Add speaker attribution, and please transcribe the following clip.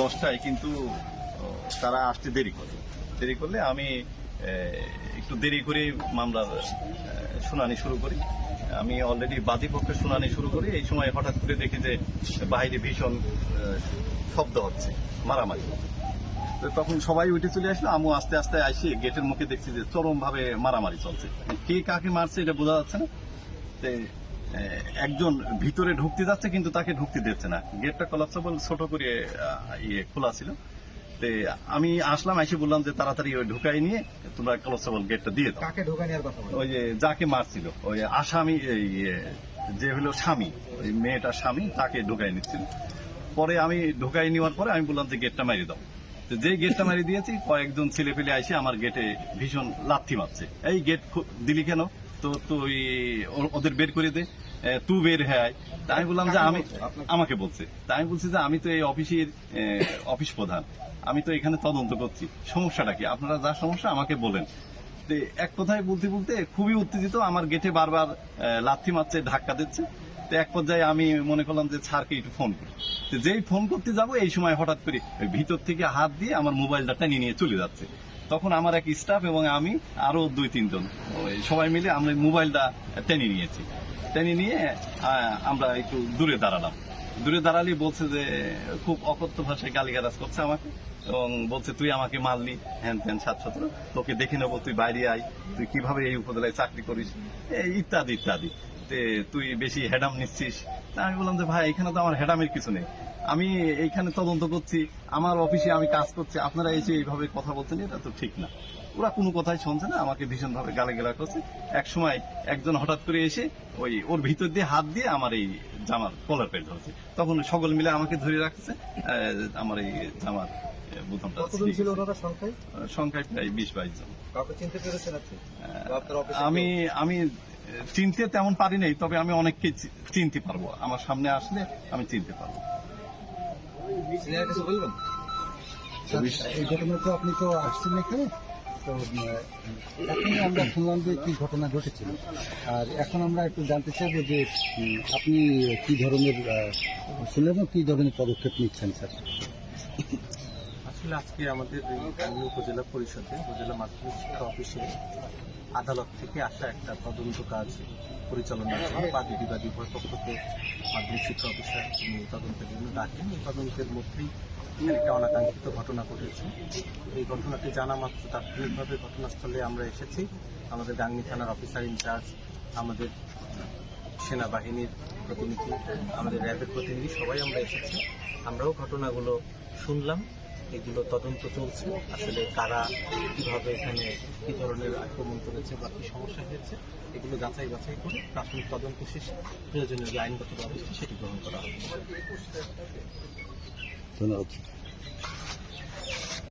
Speaker 1: দশটায় কিন্তু তারা আসতে দেরি করে। দেরি করলে আমি একটু দেরি করে মামলার শুনানি শুরু করি। আমি অলরেডি বাদীপক্ষের শুনানি শুরু করি। এই সময় হঠাৎ করে দেখি যে বাইরে ভীষণ শব্দ হচ্ছে, মারামারি। তো তখন সবাই উঠে চলে আসলো। আমু আস্তে আস্তে আসি, গেটের মুখে দেখছি যে চরম ভাবে মারামারি চলছে। কে কাকে মারছে এটা বোঝা যাচ্ছে না। একজন ভিতরে ঢুকতে যাচ্ছে কিন্তু তাকে ঢুকতে দিচ্ছে না। গেটটা কলাপসেবল ছোট করে ইয়ে খোলা ছিল। তে আমি আসলাম এসে বললাম যে তাড়াতাড়ি ওই ঢুকাই নিয়ে তোমরা কলাপসেবল গেটটা দিয়ে দাও।
Speaker 2: কাকে ঢোকা নেওয়ার কথা
Speaker 1: ওই যে যাকে মারছিল ওই আসামি ইয়ে, যে হলো স্বামী ওই মেয়েটার স্বামী তাকে ঢুকাই নিচ্ছিল। পরে আমি ঢুকাই নেওয়ার পরে আমি বললাম যে গেটটা মারি দাও। তো যেই গেটটা মারি দিয়েছি কয়েকজন ছেলে পেলে এসে আমার গেটে ভীষণ লাথি মারছে। এই গেট দিলি কেন? তো তুই ওদের বের করে দে। তুই বের হ্যাঁ। তা আমি বললাম যে আমি আমাকে বলছে। তা আমি বলছি যে আমি তো এই অফিসের অফিস প্রধান। আমি তো এখানে তদন্ত করছি। সমস্যাটা কি? আপনারা যা সমস্যা আমাকে বলেন। তো এক কথায় বলতে বলতে খুবই উত্তেজিত। আমার গেটে বারবার লাথি মারছে, ধাক্কা দিচ্ছে। তো এক পর্যায়ে আমি মনে করলাম যে স্যারকে একটু ফোন করি। যেই ফোন করতে যাব, এই সময় হঠাৎ করে ভিতর থেকে হাত দিয়ে আমার মোবাইলটা টেনে নিয়ে চলে যাচ্ছে। তখন আমার এক স্টাফ এবং আমি আরও দুই, তিনজন। সবাই মিলে আমরা মোবাইলটা টেনে নিয়েছি। টেনে নিয়ে আমরা একটু দূরে দাঁড়ালাম। দূরে দাঁড়ালি বলছে যে, খুব অকথ্য ভাষায় গালিগালাজ করছে আমাকে এবং বলছে, তুই আমাকে মারলি। হ্যান ত্যান সাত সতেরো তোকে দেখে নেব, তুই বাইরে আয়। তুই কীভাবে এই উপজেলায় চাকরি করিস? ইত্যাদি ইত্যাদি। তুই বেশি হেডাম নিচ্ছিস? আমি বললাম যে, ভাই, এখানে তো আমার হেডামের কিছু নেই। আমি এইখানে তদন্ত করছি আমার অফিসে আমি কাজ করছি আপনারা এসে এইভাবে কথা বলছেন এটা তো ঠিক না। ওরা কোনো কথাই শুনছে না আমাকে ভীষণ ভাবে গালাগালা করছে। এক সময় একজন হঠাৎ করে এসে ওই ওর ভিতর দিয়ে হাত দিয়ে আমার এই জামার কলার পেট ধরেছে। তখন সকল মিলে আমাকে ধরে রাখছে আমার এই জামার আহ, বোতামটা
Speaker 2: কতজন ছিল ওনারা সংখ্যায়?
Speaker 1: সংখ্যায় প্রায় বিশ বাইশ জন।
Speaker 2: চিনতে পেরেছেন
Speaker 1: আমি আমি চিনতে তেমন পারি নাই তবে আমি অনেককে চিনতে পারব। আমার সামনে আসলে আমি চিনতে পারব।
Speaker 2: কিছু বলবেন?
Speaker 3: এই ঘটনা তো আপনি তো আসছেন এখানে তো আমরা শুনলাম যে কি ঘটনা ঘটেছিল আর এখন আমরা একটু জানতে চাইব যে আপনি কী ধরনের শুনলেন কি ধরনের পদক্ষেপ নিচ্ছেন স্যার?
Speaker 4: আসলে আজকে আমাদের এই উপজেলা পরিষদে, উপজেলা মাধ্যমিক শিক্ষা অফিসে। আদালত থেকে আসা একটা তদন্ত কাজ পরিচালনার জন্য বাদী বিবাদী উভয় পক্ষকে মাধ্যমিক শিক্ষা অফিসার তিনি তদন্তের জন্য ডাকেন। এই তদন্তের মধ্যেই একটা অনাকাঙ্ক্ষিত ঘটনা ঘটেছে। এই ঘটনাটি জানা মাত্র তাৎক্ষণিকভাবে ঘটনাস্থলে আমরা এসেছি। আমাদের গাংনী থানার অফিসার ইনচার্জ, আমাদের সেনাবাহিনীর প্রতিনিধি, আমাদের র্যাবের প্রতিনিধি, সবাই আমরা এসেছি। আমরাও ঘটনাগুলো শুনলাম। এগুলো তদন্ত চলছে। আসলে কারা কীভাবে এখানে কী ধরনের আক্রমণ করেছে বা কী সমস্যা হয়েছে, এগুলো যাচাই বাছাই করে প্রাথমিক তদন্ত শেষে প্রয়োজনীয় যে আইনগত ব্যবস্থা সেটি গ্রহণ করা হবে।
Speaker 3: ধন্যবাদ।